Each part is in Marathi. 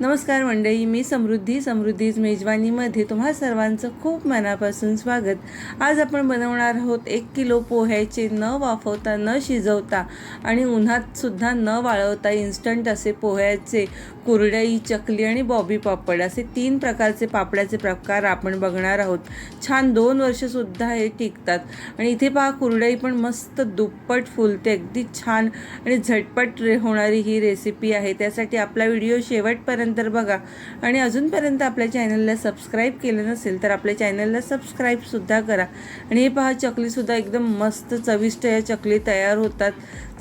नमस्कार मंडळी मी समृद्धी समृद्धीज मेजवानीमध्ये तुम्हा सर्वांचं खूप मनापासून स्वागत. आज आपण बनवणार आहोत एक किलो पोह्याचे न वाफवता न शिजवता आणि उन्हातसुद्धा न वाळवता इन्स्टंट असे पोह्याचे कुरडई चकली आणि बॉबी पापड असे तीन प्रकारचे पापडाचे प्रकार आपण बघणार आहोत. छान दोन वर्षसुद्धा हे टिकतात. आणि इथे पहा कुरडई पण मस्त दुप्पट फुलते अगदी छान आणि झटपट रे होणारी ही रेसिपी आहे. त्यासाठी आपला व्हिडिओ शेवटपर्यंत बघा. आणि अजूनपर्यंत आपल्या चॅनलला सबस्क्राईब केलं नसेल तर आपल्या चॅनलला सबस्क्राईबसुद्धा करा. आणि हे पहा चकलीसुद्धा एकदम मस्त चविष्ट या चकली तयार होतात.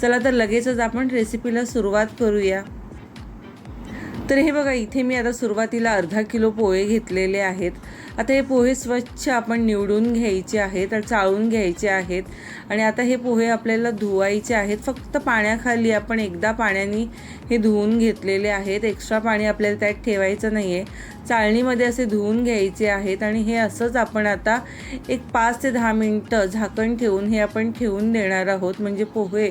चला तर लगेचच आपण रेसिपीला सुरुवात करूया. तर हे बघा इथे मी आता सुरुवातीला अर्धा किलो पोहे घेतलेले आहेत. आता हे पोहे स्वच्छ आपण निवडून घ्यायचे आहेत तर चाळून घ्यायचे आहेत. आणि आता हे पोहे आपल्याला धुवायचे आहेत. फक्त पाण्याखाली आपण एकदा पाण्याने हे धुवून घेतलेले आहेत. एक्स्ट्रा पाणी आपल्याला त्यात ठेवायचं नाही आहे चाळणीमध्ये असे धुवून घ्यायचे आहेत आणि हे असंच आपण आता एक पाच ते दहा मिनटं झाकण ठेवून हे आपण ठेवून देणार आहोत. म्हणजे पोहे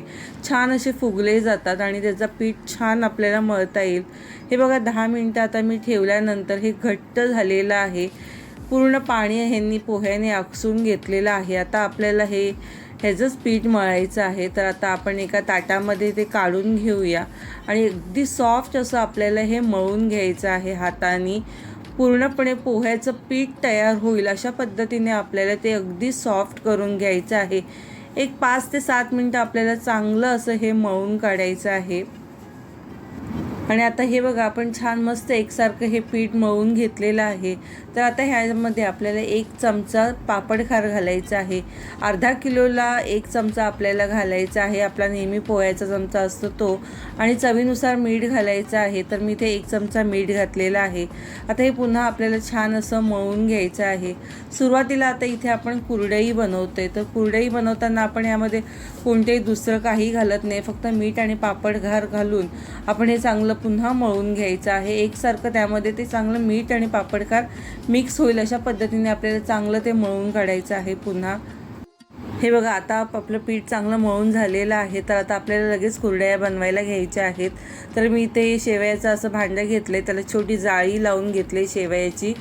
छान असे फुगले जातात आणि त्याचा पीठ छान आपल्याला मळता येईल. हे बघा दहा मिनटं आता मी ठेवल्यानंतर हे घट्ट झालेलं आहे. पूर्ण पाणी ह्यांनी पोह्याने आकसून घेतलेलं आहे. आता आपल्याला हे ह्याचंच पीठ मळायचं आहे. तर आता आपण एका ताटामध्ये ते काढून घेऊया. आणि अगदी सॉफ्ट असं आपल्याला हे मळून घ्यायचं आहे हाताने. पूर्णपणे पोह्याचं पीठ तयार होईल अशा पद्धतीने आपल्याला ते अगदी सॉफ्ट करून घ्यायचं आहे. एक पाच ते सात मिनटं आपल्याला चांगलं असं हे मळून काढायचं आहे. आणि आता हे बघा आपण छान मस्त एकसारखं हे पीठ मळून घेतलेलं आहे. तर आता ह्यामध्ये आपल्याला एक चमचा पापड खार घालायचा आहे. अर्धा किलोला एक चमचा आपल्याला घालायचा आहे. आपला नेहमी पोह्याचा चमचा असतो तो. आणि चवीनुसार मीठ घालायचं आहे. तर मी इथे एक चमचा मीठ घातलेला आहे. आता हे पुन्हा आपल्याला छान असं मळून घ्यायचं आहे. सुरुवातीला आता इथे आपण कुरडई आहे तर कुरडई बनवताना आपण यामध्ये कोणतेही दुसरं काही घालत नाही. फक्त मीठ आणि पापड घार घालून आपण हे चांगलं पुन्हा मळून घ्यायचं आहे. एकसारखं त्यामध्ये ते चांगलं मीठ आणि पापडकार मिक्स होईल अशा पद्धतीने आपल्याला चांगलं ते मळून काढायचं आहे पुन्हा. हे बघा आता आपलं पीठ चांगलं मळून झालेलं आहे तर आता आपल्याला लगेच कुरड्या बनवायला घ्यायच्या आहेत. तर मी इथे शेवयाचं असं भांडं घेतलं आहे त्याला छोटी जाळी लावून घेतली शेवयाची.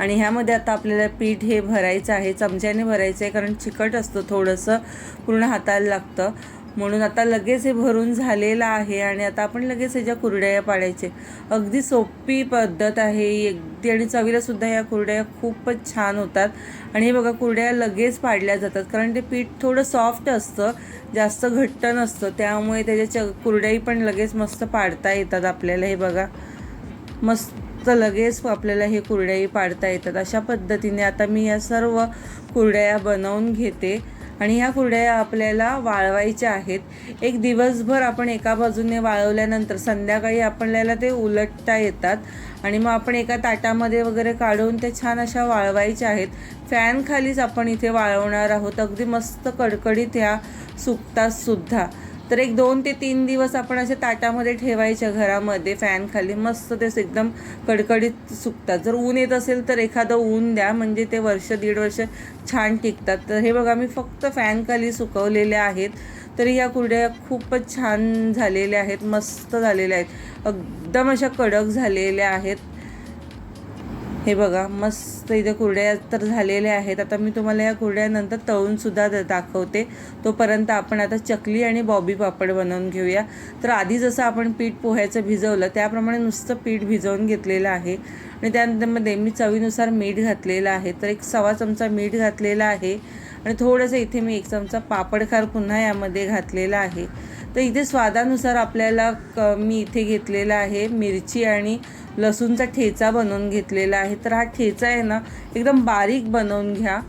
आणि ह्यामध्ये आता आपल्याला पीठ हे भरायचं आहे चमच्याने भरायचं आहे कारण चिकट असतं थोडंसं पूर्ण हाताला लागतं. म्हणून आता लगेच हे भरून झालेलं आहे आणि आता आपण लगेच ह्याच्या कुरड्या पाडायचे अगदी सोपी पद्धत आहे अगदी आणि चवीलासुद्धा या कुरड्या खूपच छान होतात. आणि हे बघा कुरड्या लगेच पाडल्या जातात. कारण ते पीठ थोडं सॉफ्ट असतं जास्त घट्ट नसतं. त्यामुळे त्याच्या च कुरड्याही पण लगेच मस्त पाडता येतात आपल्याला. हे बघा मस्त लगेच आपल्याला हे कुरड्याही पाडता येतात. अशा पद्धतीने आता मी या सर्व कुरड्या बनवून घेते. आणि ह्या कुरड्या आपल्याला वाळवायच्या आहेत. एक दिवसभर आपण एका बाजूने वाळवल्यानंतर संध्याकाळी आपल्याला ते उलटता येतात. आणि मग आपण एका ताटामध्ये वगैरे काढून ते छान अशा वाळवायच्या आहेत. फॅन खालीच आपण इथे वाळवणार आहोत. अगदी मस्त कडकडीत ह्या सुकतात सुद्धा तर एक दोन ते तीन दिवस आपण असे ताटामध्ये ठेवायच्या घरामध्ये फॅन खाली मस्त तेच एकदम कडकडीत सुकतात. जर ऊन येत असेल तर एखादं ऊन द्या म्हणजे ते वर्ष दीड वर्ष छान टिकतात. तर हे बघा मी फक्त फॅन खाली सुकवलेल्या आहेत. तरी या कुरड्या खूपच छान झालेल्या आहेत मस्त झालेल्या आहेत. एकदम अशा कडक झालेल्या आहेत. हे बघा मस्त इथे कुरड्या तर झालेल्या आहेत. आता मी तुम्हाला या कुरड्यानंतर तळूनसुद्धा दाखवते. तोपर्यंत आपण आता चकली आणि बॉबी पापड बनवून घेऊया. तर आधी जसं आपण पीठ पोह्याचं भिजवलं त्याप्रमाणे नुसतं पीठ भिजवून घेतलेलं आहे. आणि त्यानंतरमध्ये मी चवीनुसार मीठ घातलेलं आहे. तर एक सव्वा चमचा मीठ घातलेला आहे. आणि थोडंसं इथे मी एक चमचा पापडखार पुन्हा यामध्ये घातलेला आहे. तर इथे स्वादानुसार आपल्याला क मी इथे घेतलेलं आहे मिरची आणि लसूणचा ठेचा बनवून घेतलेला आहे. तर हा ठेचा आहे ना एकदम बारीक बनवून घ्या.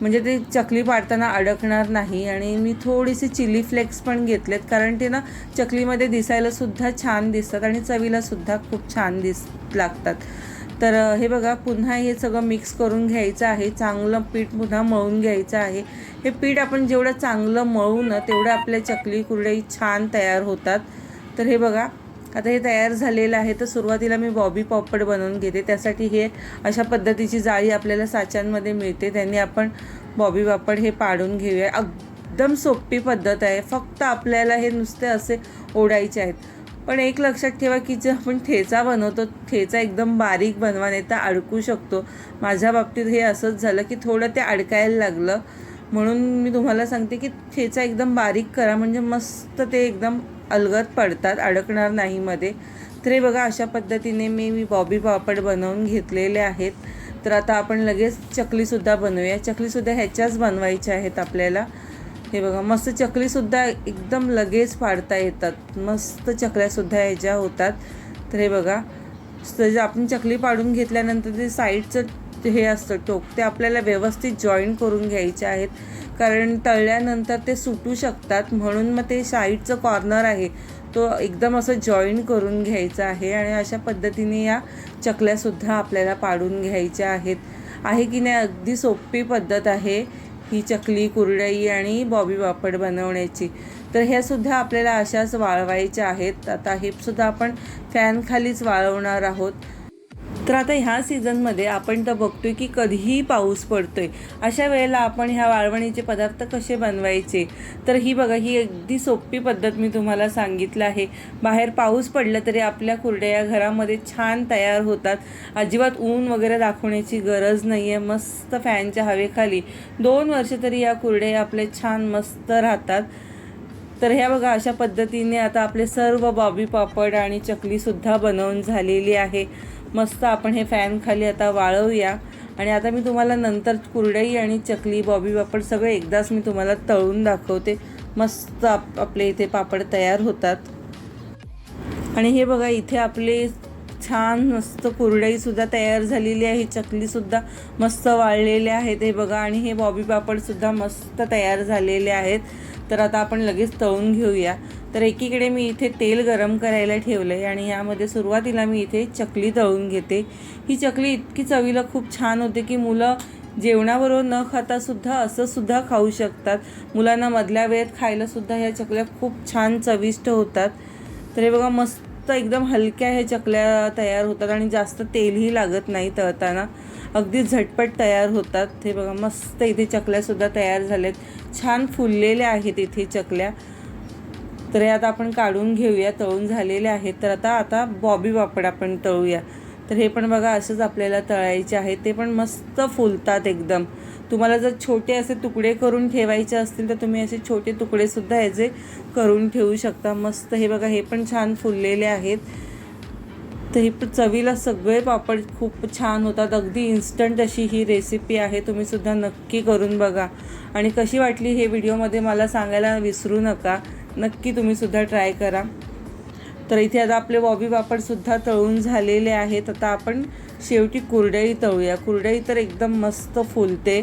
म्हणजे ते चकली पाडताना अडकणार नाही. आणि मी थोडीशी चिली फ्लेक्स पण घेतलेत कारण ते ना चकलीमध्ये दिसायलासुद्धा छान दिसतात आणि चवीलासुद्धा खूप छान दिस लागतात. तर हे बघा पुन्हा हे सगळं मिक्स करून घ्यायचं आहे. चांगलं पीठ पुन्हा मळून घ्यायचं आहे. हे पीठ आपण जेवढं चांगलं मळू ना तेवढं आपल्या चकली कुरडई छान तयार होतात. तर हे बघा आता हे तयार झालेलं आहे. तर सुरुवातीला मी बॉबी पॉपड बनवून घेते. त्यासाठी हे अशा पद्धतीची जाळी आपल्याला साच्यांमध्ये मिळते. त्यांनी आपण बॉबी पापड हे पाडून घेऊया. एकदम सोपी पद्धत आहे. फक्त आपल्याला हे नुसते असे ओढायचे आहेत. पण एक लक्षात ठेवा की जे आपण ठेचा बनवतो ठेचा एकदम बारीक बनवा नाही तर अडकू शकतो. माझ्या बाबतीत हे असंच झालं की थोडं ते अडकायला लागलं. म्हणून मी तुम्हाला सांगते की ठेचा एकदम बारीक करा. म्हणजे मस्त ते एकदम अलगद पडतात अडकणार नाही मध्ये. तर हे बघा अशा पद्धतीने मी मी बॉबी पापड बनवून घेतलेले आहेत. तर आता आपण लगेच चकलीसुद्धा बनवूया. चकलीसुद्धा ह्याच्याच बनवायच्या आहेत आपल्याला. हे बघा मस्त चकलीसुद्धा एकदम लगेच पाडता येतात. मस्त चकल्यासुद्धा ह्याच्या होतात. तर हे बघा तर आपण चकली पाडून घेतल्यानंतर ते साईडचं हे असतं टोक ते आपल्याला व्यवस्थित जॉईन करून घ्यायचे आहेत. कारण तळल्यानंतर ते सुटू शकतात. म्हणून मग ते साईडचं कॉर्नर आहे. तो एकदम असं जॉईन करून घ्यायचा आहे आणि अशा पद्धतीने या चकल्यासुद्धा आपल्याला पाडून घ्यायच्या आहेत. आहे की नाही अगदी सोपी पद्धत आहे ही चकली कुरडई आणि बॉबी पापड बनवण्याची. तर ह्या सुद्धा आपल्याला अशाच वाळवायच्या आहेत. आता हे सुद्धा आपण फॅनखालीच वाळवणार आहोत. तर आता ह्या सीझनमध्ये आपण तर बघतोय की कधीही पाऊस पडतोय. अशा वेळेला आपण ह्या वाळवणीचे पदार्थ कसे बनवायचे? तर ही बघा ही अगदी सोपी पद्धत मी तुम्हाला सांगितलं आहे. बाहेर पाऊस पडला तरी आपल्या कुरड्या घरामध्ये छान तयार होतात. अजिबात ऊन वगैरे दाखवण्याची गरज नाही आहे मस्त फॅनच्या हवेखाली दोन वर्ष तरी या कुरड्या आपले छान मस्त राहतात. तर ह्या बघा अशा पद्धतीने आता आपले सर्व बॉबी पापड आणि चकलीसुद्धा बनवून झालेली आहे. मस्त आपण हे फॅन खाली आता वाळवूया. आणि आता मी तुम्हाला नंतर कुरडई आणि चकली बॉबी पापड सगळं एकदाच मी तुम्हाला तळून दाखवते. मस्त आप आपले इथे पापड तयार होतात. आणि हे बघा इथे आपले छान मस्त कुरडईसुद्धा तयार झालेली आहे. चकलीसुद्धा मस्त वाळलेले आहेत हे बघा. आणि हे बॉबी पापडसुद्धा मस्त तयार झालेले आहेत. तर आता आपण लगेच तळून घेऊया. तर एकीकडे मी इथे तेल गरम करायला ठेवलं आहे आणि यामध्ये सुरुवातीला मी इथे चकली तळून घेते. ही चकली इतकी चवीला खूप छान होते की मुलं जेवणाबरोबर न खातासुद्धा असंसुद्धा खाऊ शकतात. मुलांना मधल्या वेळेत खायलासुद्धा ह्या चकल्या खूप छान चविष्ट होतात. तर हे बघा मस्त एकदम हलक्या ह्या चकल्या तयार होतात आणि जास्त तेलही लागत नाही तळताना. अगदी झटपट तयार होतात. हे बघा मस्त इथे चकल्यासुद्धा तयार झाल्यात. छान फुललेल्या आहेत इथे चकल्या. तर हे आता आपण काढून घेऊया तळून झालेले आहेत. तर आता आता बॉबी पापड आपण तळूया. तर हे पण बघा असंच आपल्याला तळायचे आहे. ते पण मस्त फुलतात एकदम. तुम्हाला जर छोटे असे तुकडे करून ठेवायचे असतील तर तुम्ही असे छोटे तुकडेसुद्धा याचे करून ठेवू शकता. मस्त हे बघा हे पण छान फुललेले आहेत. तर हे चवीला सगळे पापड खूप छान होतात. अगदी इन्स्टंट अशी ही रेसिपी आहे. तुम्हीसुद्धा नक्की करून बघा. आणि कशी वाटली हे व्हिडिओमध्ये मला सांगायला विसरू नका. नक्की तुम्हीसुद्धा ट्राय करा. तर इथे आता आपले बॉबी पापडसुद्धा तळून झालेले आहेत. आता आपण शेवटी कुरडई तळूया. कुरडई तर एकदम मस्त फुलते.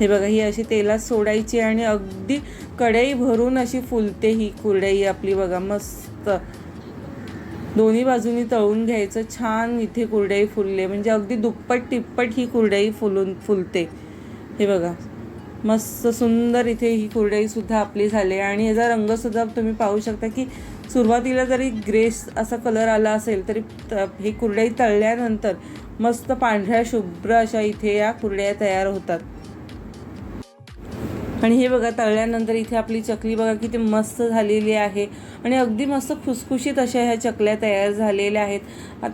हे बघा ही अशी तेलात सोडायची आणि अगदी कढई भरून अशी फुलते ही कुरडई आपली. बघा मस्त. दोन्ही बाजूनी तळून घ्यायचं. छान इथे कुरडई फुलले. म्हणजे अगदी दुप्पट तिप्पट ही कुरडई फुलून फुलते. हे बघा. मस्त सुंदर इथे ही कुरडईसुद्धा आपली झाली आणि याचा रंगसुद्धा तुम्ही पाहू शकता की सुरुवातीला जरी ग्रेस असा कलर आला असेल तरी त ही कुरडई तळल्यानंतर मस्त पांढऱ्या शुभ्र अशा इथे या कुरड्या तयार होतात. आणि हे बघा तळल्यानंतर इथे आपली चकली बघा किती मस्त झालेली आहे. आणि अगदी मस्त खुसखुशीत अशा ह्या चकल्या तयार झालेल्या आहेत.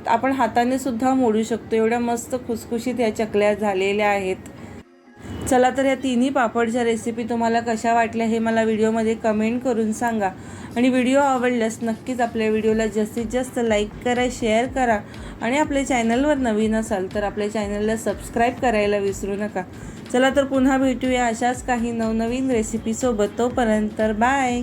आपण हाताने सुद्धा मोडू शकतो. एवढ्या मस्त खुसखुशीत ह्या चकल्या झालेल्या आहेत. चला तर या तिन्ही पापडच्या रेसिपी तुम्हाला कशा वाटल्या हे मला व्हिडिओमध्ये कमेंट करून सांगा. आणि व्हिडिओ आवडल्यास नक्कीच आपल्या व्हिडिओला जास्तीत जास्त लाईक करा शेअर करा. आणि आपल्या चॅनलवर नवीन असाल तर आपल्या चॅनलला सबस्क्राईब करायला विसरू नका. चला तर पुन्हा भेटूया अशाच काही नवनवीन रेसिपीसोबत तोपर्यंत बाय